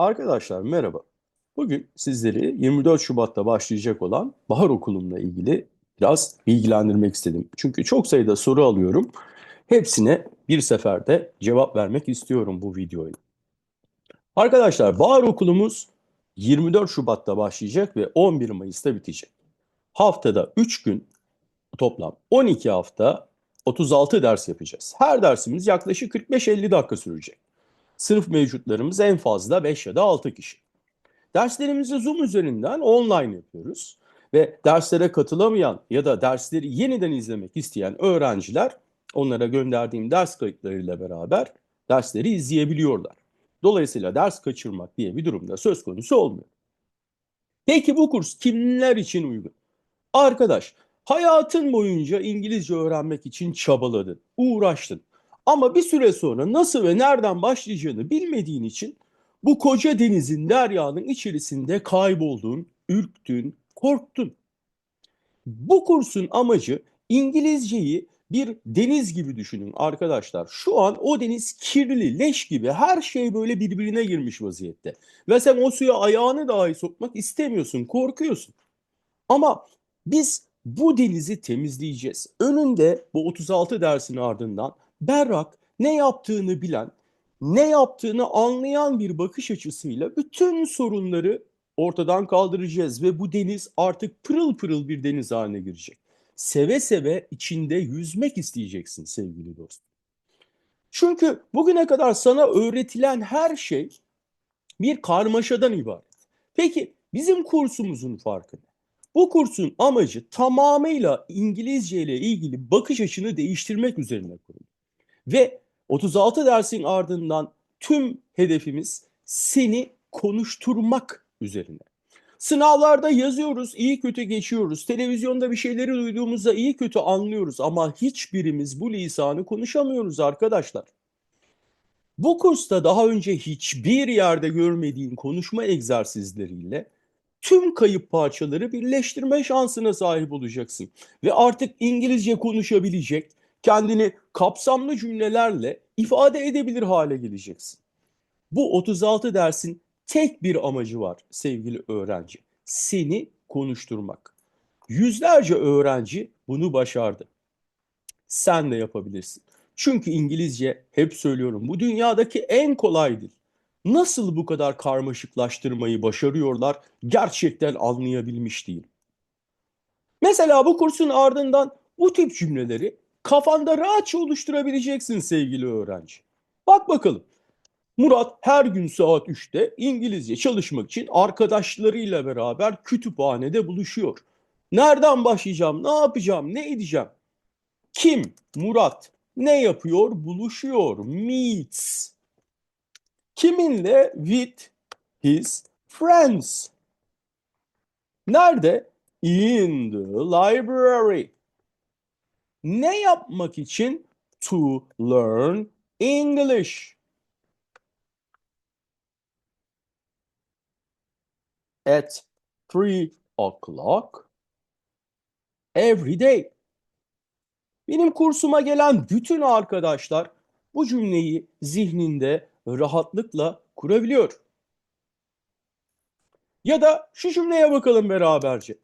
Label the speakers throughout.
Speaker 1: Arkadaşlar merhaba. Bugün sizleri 24 Şubat'ta başlayacak olan bahar okulumla ilgili biraz bilgilendirmek istedim. Çünkü çok sayıda soru alıyorum. Hepsine bir seferde cevap vermek istiyorum bu videoyu. Arkadaşlar bahar okulumuz 24 Şubat'ta başlayacak ve 11 Mayıs'ta bitecek. Haftada 3 gün toplam 12 hafta 36 ders yapacağız. Her dersimiz yaklaşık 45-50 dakika sürecek. Sınıf mevcutlarımız en fazla 5 ya da 6 kişi. Derslerimizi Zoom üzerinden online yapıyoruz ve derslere katılamayan ya da dersleri yeniden izlemek isteyen öğrenciler onlara gönderdiğim ders kayıtlarıyla beraber dersleri izleyebiliyorlar. Dolayısıyla ders kaçırmak diye bir durumda söz konusu olmuyor. Peki bu kurs kimler için uygun? Arkadaş, hayatın boyunca İngilizce öğrenmek için çabaladın, uğraştın. Ama bir süre sonra nasıl ve nereden başlayacağını bilmediğin için bu koca denizin, deryanın içerisinde kayboldun, ürktün, korktun. Bu kursun amacı İngilizceyi bir deniz gibi düşünün arkadaşlar. Şu an o deniz kirli, leş gibi her şey böyle birbirine girmiş vaziyette. Ve sen o suya ayağını dahi sokmak istemiyorsun, korkuyorsun. Ama biz bu denizi temizleyeceğiz. Önünde bu 36 dersin ardından berrak, ne yaptığını bilen, ne yaptığını anlayan bir bakış açısıyla bütün sorunları ortadan kaldıracağız ve bu deniz artık pırıl pırıl bir deniz haline girecek. Seve seve içinde yüzmek isteyeceksin sevgili dostum. Çünkü bugüne kadar sana öğretilen her şey bir karmaşadan ibaret. Peki bizim kursumuzun farkı ne? Bu kursun amacı tamamıyla İngilizce ile ilgili bakış açını değiştirmek üzerine kurulu. Ve 36 dersin ardından tüm hedefimiz seni konuşturmak üzerine. Sınavlarda yazıyoruz, iyi kötü geçiyoruz. Televizyonda bir şeyleri duyduğumuzda iyi kötü anlıyoruz ama hiçbirimiz bu lisanı konuşamıyoruz arkadaşlar. Bu kursta daha önce hiçbir yerde görmediğin konuşma egzersizleriyle tüm kayıp parçaları birleştirme şansına sahip olacaksın. Ve artık İngilizce konuşabilecek, kendini kapsamlı cümlelerle ifade edebilir hale geleceksin. Bu 36 dersin tek bir amacı var sevgili öğrenci. Seni konuşturmak. Yüzlerce öğrenci bunu başardı. Sen de yapabilirsin. Çünkü İngilizce hep söylüyorum bu dünyadaki en kolay dil. Nasıl bu kadar karmaşıklaştırmayı başarıyorlar gerçekten anlayabilmiş değilim. Mesela bu kursun ardından bu tip cümleleri kafanda rahatça oluşturabileceksin sevgili öğrenci. Bak bakalım. Murat her gün saat 3'te İngilizce çalışmak için arkadaşlarıyla beraber kütüphanede buluşuyor. Nereden başlayacağım, ne yapacağım, ne edeceğim? Kim? Murat. Ne yapıyor? Buluşuyor. Meets. Kiminle? With his friends. Nerede? In the library. Ne yapmak için? To learn English. At three o'clock every day. Benim kursuma gelen bütün arkadaşlar bu cümleyi zihninde rahatlıkla kurabiliyor. Ya da şu cümleye bakalım beraberce.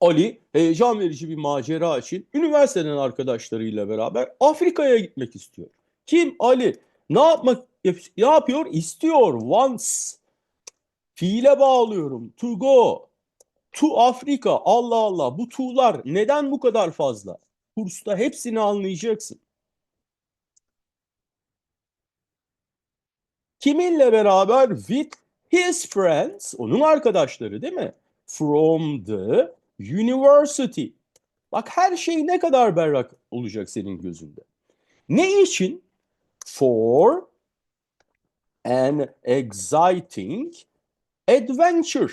Speaker 1: Ali heyecan verici bir macera için üniversiteden arkadaşlarıyla beraber Afrika'ya gitmek istiyor. Kim? Ali. Ne yapmak ne yapıyor? İstiyor. Wants. Fiile bağlıyorum. To go. To Afrika. Allah Allah. Bu to'lar neden bu kadar fazla? Kursta hepsini anlayacaksın. Kiminle beraber? With his friends. Onun arkadaşları değil mi? From the university. Bak her şey ne kadar berrak olacak senin gözünde. Ne için? For an exciting adventure.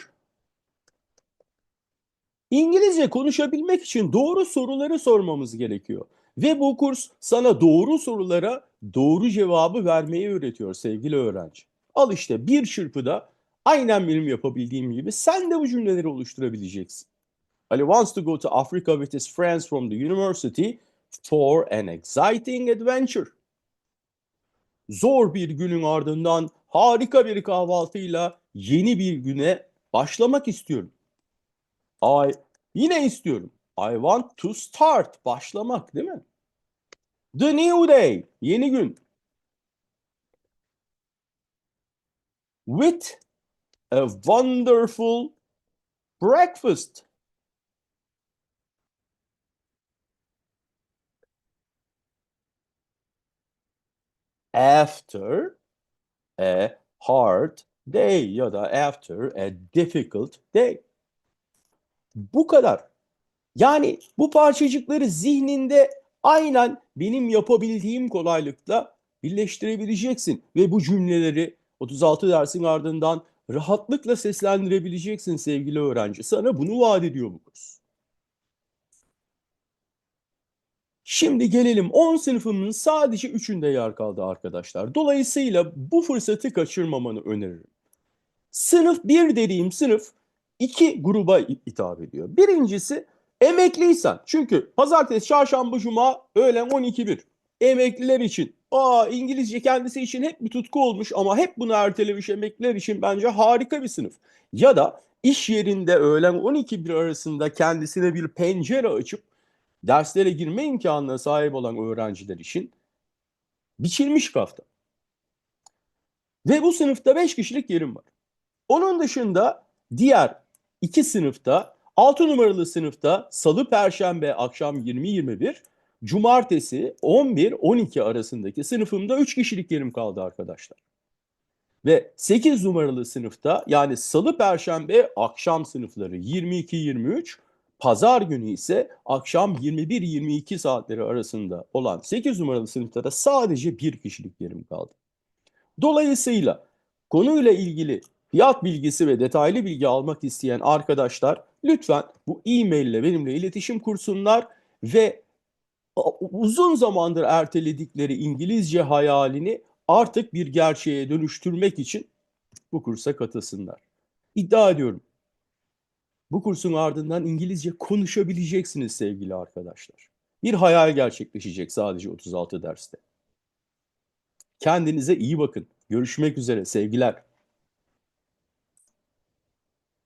Speaker 1: İngilizce konuşabilmek için doğru soruları sormamız gerekiyor. Ve bu kurs sana doğru sorulara doğru cevabı vermeyi öğretiyor sevgili öğrenci. Al işte bir çırpıda aynen benim yapabildiğim gibi sen de bu cümleleri oluşturabileceksin. Ali wants to go to Africa with his friends from the university for an exciting adventure. zor bir günün ardından harika bir kahvaltıyla yeni bir güne başlamak istiyorum. I yine istiyorum. I want to start başlamak değil mi? The new day yeni gün. With a wonderful breakfast. After a hard day ya da after a difficult day. Bu kadar. Yani bu parçacıkları zihninde aynen benim yapabildiğim kolaylıkla birleştirebileceksin ve bu cümleleri 36 dersin ardından rahatlıkla seslendirebileceksin sevgili öğrenci. Sana bunu vaat ediyor bu kurs. Şimdi gelelim 10 sınıfımın sadece 3'ünde yer kaldı arkadaşlar. Dolayısıyla bu fırsatı kaçırmamanı öneririm. Sınıf 1 dediğim sınıf iki gruba hitap ediyor. Birincisi emekliysen. Çünkü pazartesi, çarşamba, cuma, öğlen 12-1. Emekliler için. Aa İngilizce kendisi için hep bir tutku olmuş ama hep bunu ertelemiş emekliler için bence harika bir sınıf. Ya da iş yerinde öğlen 12-1 arasında kendisine bir pencere açıp derslere girme imkanına sahip olan öğrenciler için biçilmiş kafta. Ve bu sınıfta 5 kişilik yerim var. Onun dışında diğer iki sınıfta 6 numaralı sınıfta salı perşembe akşam 20-21 cumartesi 11-12 arasındaki sınıfımda 3 kişilik yerim kaldı arkadaşlar. Ve 8 numaralı sınıfta yani salı perşembe akşam sınıfları 22-23 pazar günü ise akşam 21-22 saatleri arasında olan 8 numaralı sınıfta da sadece bir kişilik yerim kaldı. Dolayısıyla konuyla ilgili fiyat bilgisi ve detaylı bilgi almak isteyen arkadaşlar lütfen bu e-mail ile benimle iletişim kursunlar ve uzun zamandır erteledikleri İngilizce hayalini artık bir gerçeğe dönüştürmek için bu kursa katılsınlar. İddia ediyorum. Bu kursun ardından İngilizce konuşabileceksiniz sevgili arkadaşlar. Bir hayal gerçekleşecek sadece 36 derste. Kendinize iyi bakın. Görüşmek üzere sevgiler.